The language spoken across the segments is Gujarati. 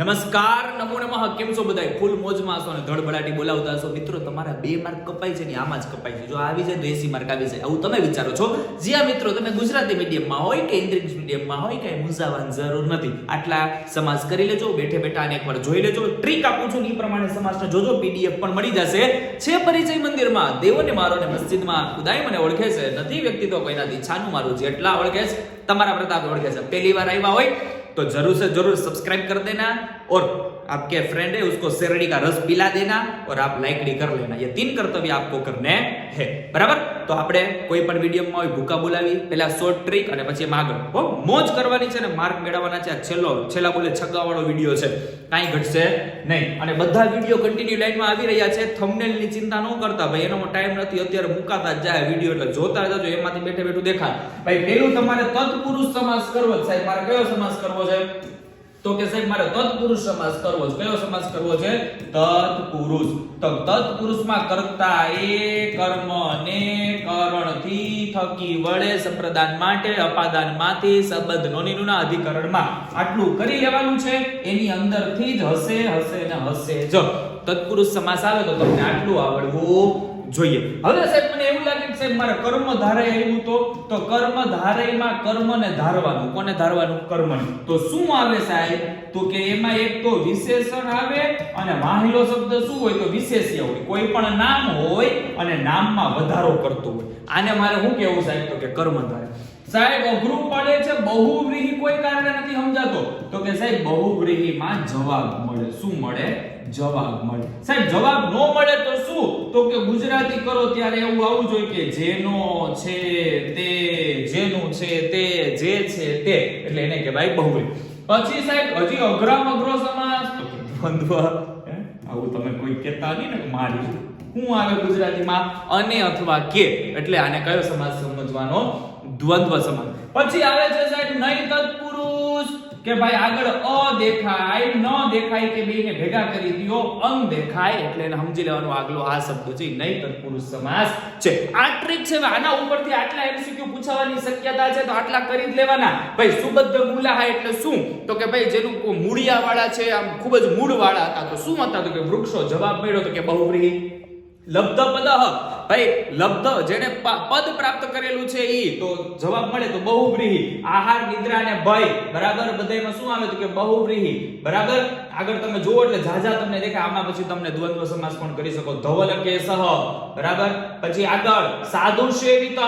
નમસ્કાર, નમો નમઃ. કેમ છો બધાય? ફૂલ મોજમાં છો અને ધડબડાટી બોલાવતા છો મિત્રો, તમારા બે માર્ક કપાય છે ને આમાં જ કપાય છે. જો આવી જાય તો એસી માર્ક આવી જાય. આવું તમે વિચારો છો? જ્યાં મિત્રો તમે ગુજરાતી મીડિયમમાં હોય કે ઇંગ્લિશ મીડિયમમાં હોય કે મૂંઝાવાની જરૂર નથી. આટલા સમાસ કરી લેજો, બેઠે બેઠા અને એકવાર જોઈ લેજો. ટ્રીક આપું છું એ પ્રમાણે સમાજને જોજો, પીડીએફ પણ મળી જશે. છે પરિચય મંદિરમાં. દેવોને મારો ને મસ્જિદમાં ખુદાઈ મને ઓળખે છે. નથી વ્યક્તિ તો કોઈનાથી છાનું મારું. જેટલા ઓળખે છે, તમારા પ્રતાપ ઓળખે છે. પહેલી વાર આવ્યા હોય तो जरूर से जरूर सब्सक्राइब कर देना और आपके फ्रेंड है उसको शेरड़ी का रस पिला देना और आप लाइकड़ी कर लेना ये तीन कर्तव्य आपको करने हैं બરાબર તો આપણે કોઈ પણ વિડીયોમાં હોય ભૂકા બોલાવી પેલા શોર્ટ ટ્રીક અને પછી એમાં આગળ હો મોજ કરવાની છે ને માર્ક મેળવવાના છે આ છેલ્લો છેલ્લા બોલે છગ્ગા વાળો વિડીયો છે કાંઈ ઘટશે નહીં અને બધા વિડીયો કન્ટિન્યુ લાઈનમાં આવી રહ્યા છે થંબનેલ ની ચિંતા ન કરતા ભાઈ એનો ટાઈમ નથી અત્યારે મુકાતા જ જાય વિડીયો એટલે જોતા જજો એમાંથી બેઠે બેઠું દેખાય ભાઈ પેલું તમારે તત્પુરુષ સમાસ કરવો છે સાહેબ મારે કયો સમાસ કરવો છે તો કે સાહેબ, મારે તત્પુરુષ સમાસ કરવો છે. કયો સમાસ કરવો છે? તત્પુરુષ. તો તત્પુરુષમાં કરતા એ કર્મ ને કરણથી થકી વડે સંપ્રદાન માટે અપાદાનમાંથી સંબંધ નોનીનુના અધિકરણમાં આટલું કરી લેવાનું છે. એની અંદરથી જ હશે હશે ને હશે જ. તત્પુરુષ સમાસ આવે તો તમને આટલું આવડવું જોઈએ. હવે સાહેબ, મને એવું લાગે કે સાહેબ, મારે કર્મ ધારાય આવ્યું તો તો કર્મ ધારાયમાં કર્મને ધારવાનું. કોને ધારવાનું? કર્મને. તો શું આવે સાહેબ? તો કે એમાં એક તો વિશેષણ આવે અને વાહિલો શબ્દ શું હોય તો વિશેષ્ય હોય. કોઈ પણ નામ હોય અને નામમાં વધારો કરતો હોય. આને મારે શું કેવું સાહેબ? તો કે કર્મ ધારે. સાહેબ, અઘરું પડે છે, બહુવ્રીહી કોઈ કારણે નથી સમજાતો. તો કે સાહેબ, બહુવ્રીહીમાં જવાબ મળે. શું મળે? જવાબ મળે. સાહેબ, જવાબ નો મળે તો શું? તો કે ગુજરાતી કરો ત્યારે એવું આવવું જોઈએ કે જેનો છે તે, જેનું છે તે, જે છે તે. એટલે એને કહેવાય બહુવ્રીહી. પછી સાહેબ, હજી અઘરામ અઘરો સમાસ. તો આવું તમે કોઈ કહેતા નહીં ને મારી હું આવે ગુજરાતીમાં અને અથવા કે, એટલે આને કયો સમાસ સમજવાનો? દ્વંદ્વ સમાસ પછી આવે છે સાહેબ નહીં તત્પુરુષ, કે ભાઈ આગળ અ દેખાય, ન દેખાય કે બેને ભેગા કરી દીયો, અંગ દેખાય, એટલે એને સમજી લેવાનો આગલો આ શબ્દ છે નહીં તત્પુરુષ સમાસ છે. આ ટ્રીક છે આના ઉપરથી આટલા એમસીક્યુ પૂછાવાની શક્યતા છે, તો આટલા કરી જ લેવાના. ભાઈ સુબદ્ધ મૂલાહા એટલે શું? તો કે ભાઈ જેનું મૂળિયા વાળા છે, આમ ખૂબ જ મૂળ વાળા હતા, તો શું હતા? તો કે વૃક્ષો જવાબ મળ્યો તો કે બહુવ્રીહી. લબ્ધ પદહ ભાઈ, લબ્ધ જેને પદ પ્રાપ્ત કરેલું છે ઈ, તો જવાબ મળે તો બહુવ્રીહી. આહાર, નિદ્રા અને ભય. બરાબર? બધાયમાં શું આવે તો કે બહુવ્રીહી. બરાબર? આગળ તમે જુઓ એટલે જાજા તમને દેખાય. આમાં પછી તમને દ્વંદ્વ સમાસ પણ કરી શકો. ધવલ કે સહ બરાબર? પછી આગળ. સાધુ સેવિતઃ.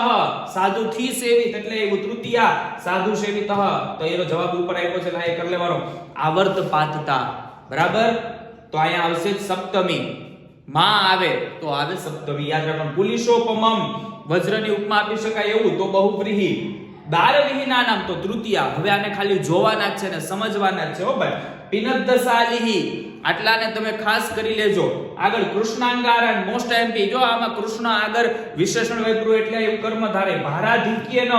સાધુ થી સેવિત એટલે એવું તૃતીયા સાધુ સેવિતઃ. તો એનો જવાબ ઉપર આપ્યો છે. લાય કરી લેવાનો. આવર્ત પાતતા બરાબર? તો અહીંયા આવશે સપ્તમી. માં આવે, તો આવે સપ્તમી. યાદ રાખવાનું પુલિશોપમમ વજ્રની ઉપમા આપી શકાય એવું, તો બહુવ્રીહી. દારવિહીના નામ, તો તૃતીયા. હવે આને ખાલી જોવાના છે ને સમજવાના છે, હો ભાઈ. પિનદ્દશાલિહી આટલાને તમે ખાસ કરી લેજો. આગળ કૃષ્ણાંગારણ. મોસ્ટ એમપી જો આમાં કૃષ્ણ આગળ વિશેષણ વાપર્યું એટલે એવું કર્મ ધારે ભારાધિક્ય ન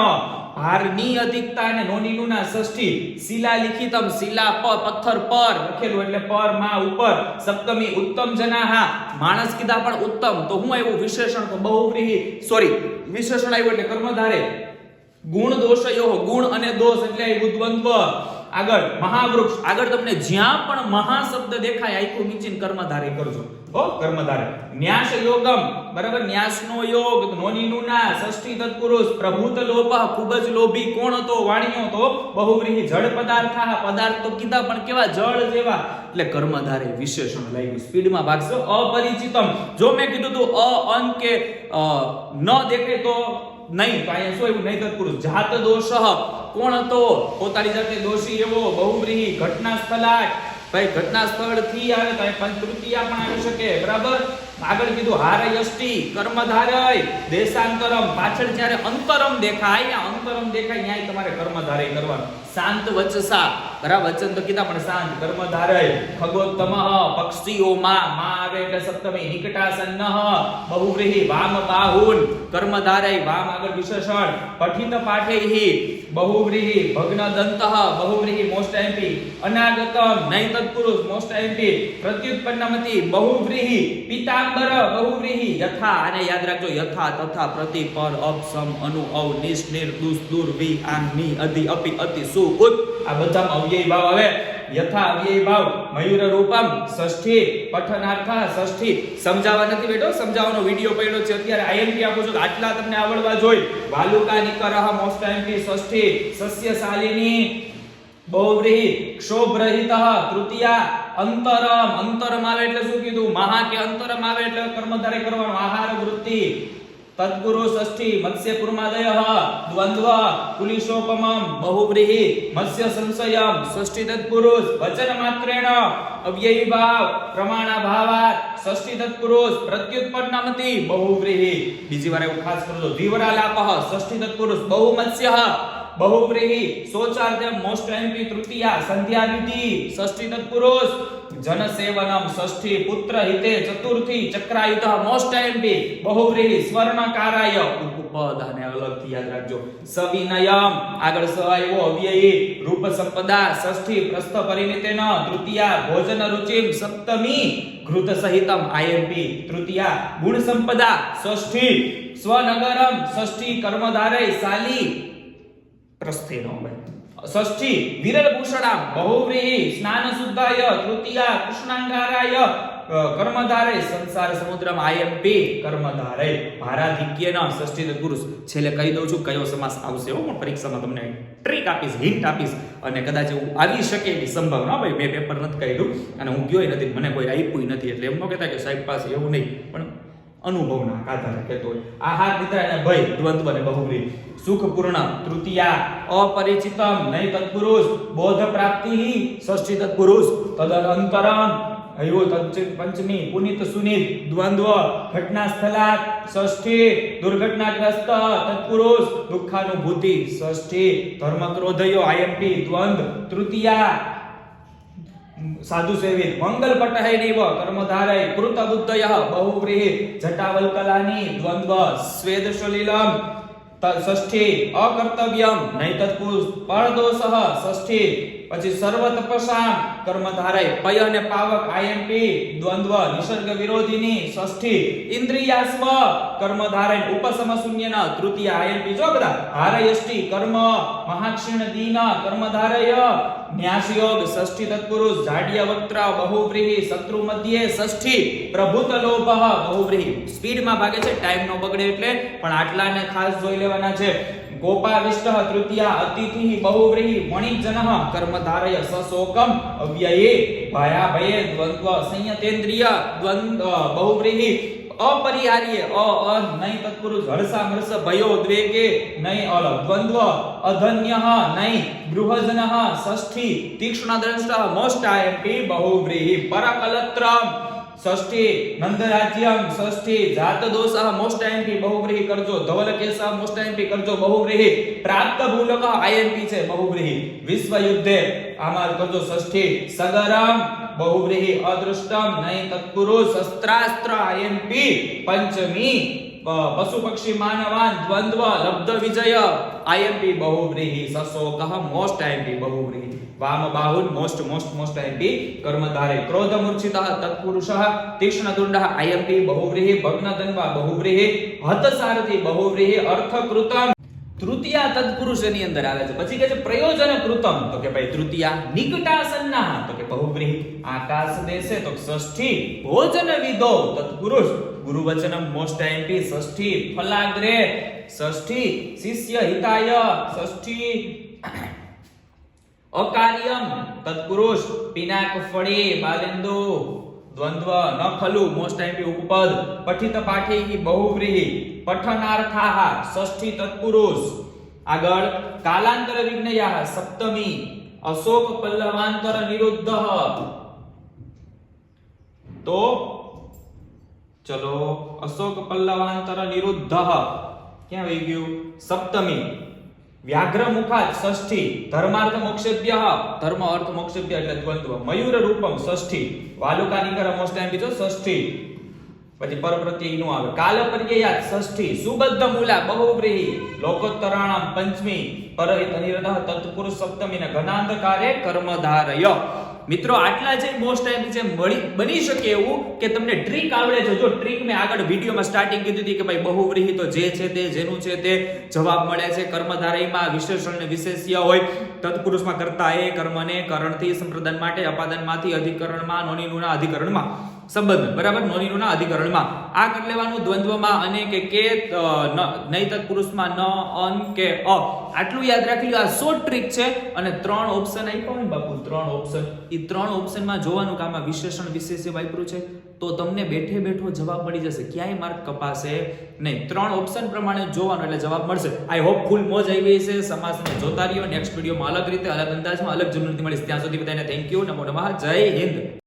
ભારની અધિકતા અને નોનીનું ના ષષ્ઠી શિલા લિખિતમ શિલા પ, પથ્થર પર લખેલું એટલે પર, માં, ઉપર, સપ્તમી, ઉત્તમ, જનાહા. માણસ કીધા પણ ઉત્તમ. તો હું આવ્યું વિશેષણ તો બહુવ્રીહી. સોરી વિશેષણ આવ્યું એટલે કર્મધારે. ગુણ દોષયો, ગુણ અને દોષ એટલે આવ્યું દ્વંદ્વ આગળ મહાવૃક્ષ, આગળ તમને જ્યાં પણ મહા શબ્દ દેખાય, આખું નીચીન કર્મધારે કરજો. હો, કર્મધારે. ન્યાસ યોગમ, બરાબર? ન્યાસનો યોગ, નોનીનું ના ષષ્ઠી તત્પુરુષ, પ્રભુત લોભ ખૂબ જ લોભી, કોણ હતો વાણિયો તો બહુવ્રીહી, જળ પદાર્થા પદાર્થ તો કીધા, પણ કેવા? જળ જેવા. એટલે કર્મધારે વિશેષણ લાગ્યું. સ્પીડમાં ભાગશો. અપરિચિતમ. જો મેં કીધું તું અ, અન કે ન દેખે તો નહીં, તો અહીંયા શું એવું નહીં તત્પુરુષ જાત દોષ. કોણ હતો? પોતાની જાતે દોષી એવો બહુબ્રીહી. ઘટના સ્થલાટ ભાઈ ઘટના સ્થળથી આવે તો અહીં પંચતૃતીયા પણ આવી શકે. બરાબર? આગળ કીધું હારય અષ્ટિ કર્મધારય, દેશાંતરમ. પાછળ જ્યારે અંતરમ દેખાય, આ અંતરમ દેખાય, ન્યાય તમારે કર્મધારય કરવાનું. શાંત વચસા. બરાબર વચન તો કીધા, પણ શાંત કર્મધારય. ખગોત્તમ, પક્ષીઓમાં માં આવે એટલે સપ્તમી. નિકટાસન્ન, બહુવ્રીહી, વામ બાહુન. કર્મધારય, વામ આગળ વિશેષણ. પઠિત પાઠૈહિ, બહુવ્રીહી. ભગ્ન દંતઃ બહુવ્રીહી મોસ્ટ એમપી અનાગતમ નૈ તત્પુરુષ મોસ્ટ એમપી પ્રત્યુત્પન્નમતિ, બહુવ્રીહી. પિતાંબર બહુવ્રીહી યથા આને યાદ રાખજો, યથા તથા પ્રતિ પર અપ અનુ અવ નિશ નિર દુર વિ આમ ની અધિ અપિ અતિ સુ ઉત. આ બધામાં અવ્યય ભાવ આવે. યથા અવ્યય ભાવ, મયુર રૂપમ, ષષ્ઠી, પઠનાર્થ, ષષ્ઠી. સમજાવવા નથી બેઠો સમજાવવાનો વિડિયો પડ્યો છે. અત્યારે આઈએમપી આપો છો આટલા તમને આવડવા જોઈએ વાલુકા નિકરહ મોસ્ટ આઈએમપી ષષ્ઠી, સસ્યશાલિની બહુવ્રીહી ક્ષોભરહિત તૃતીયા અંતરમ અંતરમ આવે એટલે શું કીધું મહા કે અંતરમ આવે એટલે કર્મધારે કરવાનો આહાર વૃત્તિ તત્પુરુષ ષષ્ઠી મત્સ્ય કુર્માદય દ્વંદ્વ કુલિશોપમમ બહુવ્રીહી મત્સ્ય સંશયમ ષષ્ઠી તત્પુરુષ વચન માત્રેણ અવ્યયી ભાવ પ્રમાણા ભાવાત ષષ્ઠી તત્પુરુષ પ્રત્યુત્પન્નમતિ બહુવ્રીહી બીજી વાર એવું ખાસ કરજો ધીવરાલાપઃ ષષ્ઠી તત્પુરુષ બહુમત્સ્ય બહુવ્રીહી સોચાર્ધ મોસ્ટ એમપી, તૃતીયા, સંધ્યાવિધિ, ષષ્ઠી તત્પુરુષ, જનસેવનમ, ષષ્ઠી, પુત્ર હિતે, ચતુર્થી, ચક્રાયુધ, મોસ્ટ એમપી બહુવ્રીહી સ્વર્ણકારાય. ઉપપદ અને અલગથી યાદ રાખજો. સવિનયમ, આગળ સ આવ્યો અવ્યયી રૂપ સંપદા ષષ્ઠી, પ્રસ્થ પરિમિતેન, તૃતીયા, ભોજન રુચિમ, સપ્તમી, ઘૃત સહિતમ આઈએમપી તૃતીયા ગુણ સંપદા ષષ્ઠી, સ્વનગરમ, ષષ્ઠી કર્મધારે શાલી પ્રસ્થેનો ષષ્ઠી બહુવ્રીહી સ્નાન શુદ્ધાય તૃતીયા, કૃષ્ણાંગારાય કર્મધારે સંસાર સમુદ્રમાં આઈએમપી કર્મધારે ભારાધિક્યન ષષ્ઠી તત્પુરુષ છેલ્લે કહી દઉં છું, કયો સમાસ આવશે હો, પણ પરીક્ષામાં તમને ટ્રીક આપીશ હિન્ટ આપીશ. અને કદાચ એવું આવી શકે એવી સંભાવના ભાઈ મેં પેપર નથી કર્યું અને હું ગયો નથી, મને કોઈ આપ્યું નથી, એટલે એમ ન કહેતા કે સાહેબ પાસે એવું નહીં. પણ અનુભવના આધારે કહેતો હોય. આહાર નિદ્રા અને ભય દ્વંદ્વ અને બહુવ્રી સુખપૂર્ણ તૃતીયા, અપરિચિતમ, નહીં તત્પુરુષ, બોધ પ્રાપ્તિ, ષષ્ઠી તત્પુરુષ તદનંતરમ અયો તચ્ચ- પંચમી, પુનિત સુનિત, દ્વંદ્વ ઘટના સ્થલા ષષ્ઠી, દુર્ઘટનાગ્રસ્ત, તત્પુરુષ, દુઃખાનુભૂતિ, ષષ્ઠી ધર્મ ક્રોધયો આઈએમપી દ્વંદ, તૃતીયા સાધુ સેવિત મંગલ પટહૈ નૈવ કર્મધારય કૃત બુદ્ધય બહુવ્રીહી જટાવલ્કલાની દ્વંદ્વ સ્વેદ સલિલમ ત- ષષ્ઠી અકર્તવ્યમ નૈતત્પુષ પરદોષઃ ષષ્ઠી પછી સર્વ તપસામ કર્મધારય પય અને પાવક આઈએમપી દ્વંદ્વ, નિસર્ગ વિરોધીની ષષ્ઠી, ઇન્દ્રિયાસ્વ કર્મધારય ઉપસમ શૂન્યના તૃતીય આઈએમપી જો બધા હારયષ્ટિ કર્મ, મહાક્ષીણ દીન કર્મધારય ન્યાસ યોગ ષષ્ઠી તત્પુરુષ જાડિયા વક્ત્ર બહુવ્રીહી, શત્રુ મધ્યે ષષ્ઠી, પ્રભુત લોભ, બહુવ્રીહી. સ્પીડમાં ભાગે છે ટાઈમ નો બગડે એટલે, પણ આટલાને ખાસ જોઈ લેવાના છે. ગોપાવિષ્ટ તૃતીયા અતિથિ બહુવ્રીહી વણિજનઃ કર્મધારય સશોકમ અવ્યયે ભયા ભયે દ્વંદ્વ સંયતેન્દ્રિય દ્વંદ બહુવ્રીહી અપરિહાર્ય, અ અ નહીં તત્પુરુષ હર્ષા મર્ષ ભયો દ્વેગે નહીં અલ દ્વંદ્વ અધન્યઃ નહીં ગૃહજનઃ ષષ્ઠી તીક્ષ્ણ દ્રષ્ટ મોષ્ટ આયપી બહુવ્રીહી પરકલત્રમ ષષ્ઠી નંદરાજ્યમ ષષ્ઠી જાત દોષ મોસ્ટ આઈએમપી બહુવ્રીહી કરજો ધવલ કેશ મોસ્ટ આઈએમપી કરજો બહુવ્રીહી પ્રાપ્ત ભૂલક આઈએમપી છે બહુવ્રીહી વિશ્વ યુદ્ધે આમાં કરજો ષષ્ઠી સગરમ બહુવ્રીહી અદૃષ્ટમ નહીં તત્પુરુષ શસ્ત્રાસ્ત્ર આઈએમપી પંચમી અ, પશુ પક્ષી માનવાન દ્વંદ્વ લબ્ધ વિજય આઈએમપી બહુવ્રીહી સશોકઃ મોસ્ટ આઈએમપી બહુવ્રીહી વામ બાહુન મોસ્ટ મોસ્ટ મોસ્ટ એમ્પી કર્મધારે ક્રોધ મૂર્છિતઃ તત્પુરુષઃ તીક્ષ્ણ દુંડઃ આઈએમપી બહુવ્રીહી ભગ્ન બહુવ્રીહિ હત સારથી બહુવ્રીહી તૃતીયા તત્પુરુષ એની અંદર આવે છે. પછી કહે છે પ્રયોજન કૃતમ તો કે ભાઈ તૃતીયા નિકટાસન્ના. તો કે બહુવ્રીહિ. આકાશ દેશે તો ષષ્ઠી. ભોજન વિદો તત્પુરુષ. ગુરુવચનમ મોસ્ટ એમ્પી. ષષ્ઠી ફલાગ્રે ષષ્ઠી શિષ્ય હિતાય ષષ્ઠી અકાર્યમ, તત્પુરુષ, પિનાક ફળે બાલેન્દુ દ્વંદ્વ ન ખલુ મોસ્ટ ટાઈમ ઉપપદ પઠિત પાઠી બહુવ્રીહી, પઠનાર્થાહ, ષષ્ઠી તત્પુરુષ. આગળ, કાલાંતર વિજ્ઞયા સપ્તમી, અશોક પલ્લવાંતર નિરુદ્ધ. તો, ચલો, અશોક પલ્લવાંતર નિરુદ્ધ. ક્યાં આવી ગયું? સપ્તમી. વ્યાઘ્ર મુખાત ષષ્ઠી ધર્માર્થ મોક્ષેભ્ય ધર્મ અર્થ મોક્ષેભ્ય એટલે દ્વંદ્વ। મયુર રૂપમ ષષ્ઠી વાલુકા નિકર મોસ્ટ ટાઈમ બીજો ષષ્ઠી પછી પરપ્રત્યયનું આવે. કાલ ષષ્ઠી, સુબદ્ધ મૂલા, બહુવ્રીહી લોકોત્તરાણામ પંચમી, પરહિત અનિરતઃ તત્પુરુષ સપ્તમીના ઘનાંધકારે કર્મધારય. મિત્રો, આટલા છે મોસ્ટ ટાઈમ મળી બની શકે એવું કે તમને ટ્રીક આવડે છે. જો ટ્રીક મેં આગળ વિડીયોમાં સ્ટાર્ટિંગ કીધી હતી કે ભાઈ બહુવ્રીહી તો જે છે તે, જેનું છે તે જવાબ મળે છે. કર્મધારયમાં વિશેષણ ને વિશેષ્ય હોય. તત્પુરુષમાં કરતા એ કર્મને કરણથી સંપ્રદાન માટે અપાદાનમાંથી અધિકરણમાં નોની નુના અધિકરણમાં સંબંધ, બરાબર? નોનીનુના અધિકરણમાં. આ કરી લેવાનું દ્વંદ્વમાં અને કે કે નહીં તત્પુરુષમાં ન, અન, કે, અ. આટલું યાદ રાખી લો આ શોર્ટ ટ્રીક છે અને ત્રણ ઓપ્શન આપ્યો ને બાપુ, ત્રણ ઓપ્શન એ ત્રણ ઓપ્શનમાં જોવાનું કે આમાં વિશેષણ વિશેષ્ય વાપર્યું છે? તો તમને બેઠે બેઠો જવાબ મળી જશે. ક્યાંય માર્ક કપાશે નહીં. ત્રણ ઓપ્શન પ્રમાણે જોવાનું એટલે જવાબ મળશે. આઈ હોપ ફૂલ મોજ આવી છે. સમાજને જોતા રહ્યો. નેક્સ્ટ વિડીયોમાં અલગ રીતે, અલગ અંદાજમાં અલગ જરૂરથી મળીશ ત્યાં સુધી બધાને થેન્ક યુ નમો નમઃ. જય હિન્દ.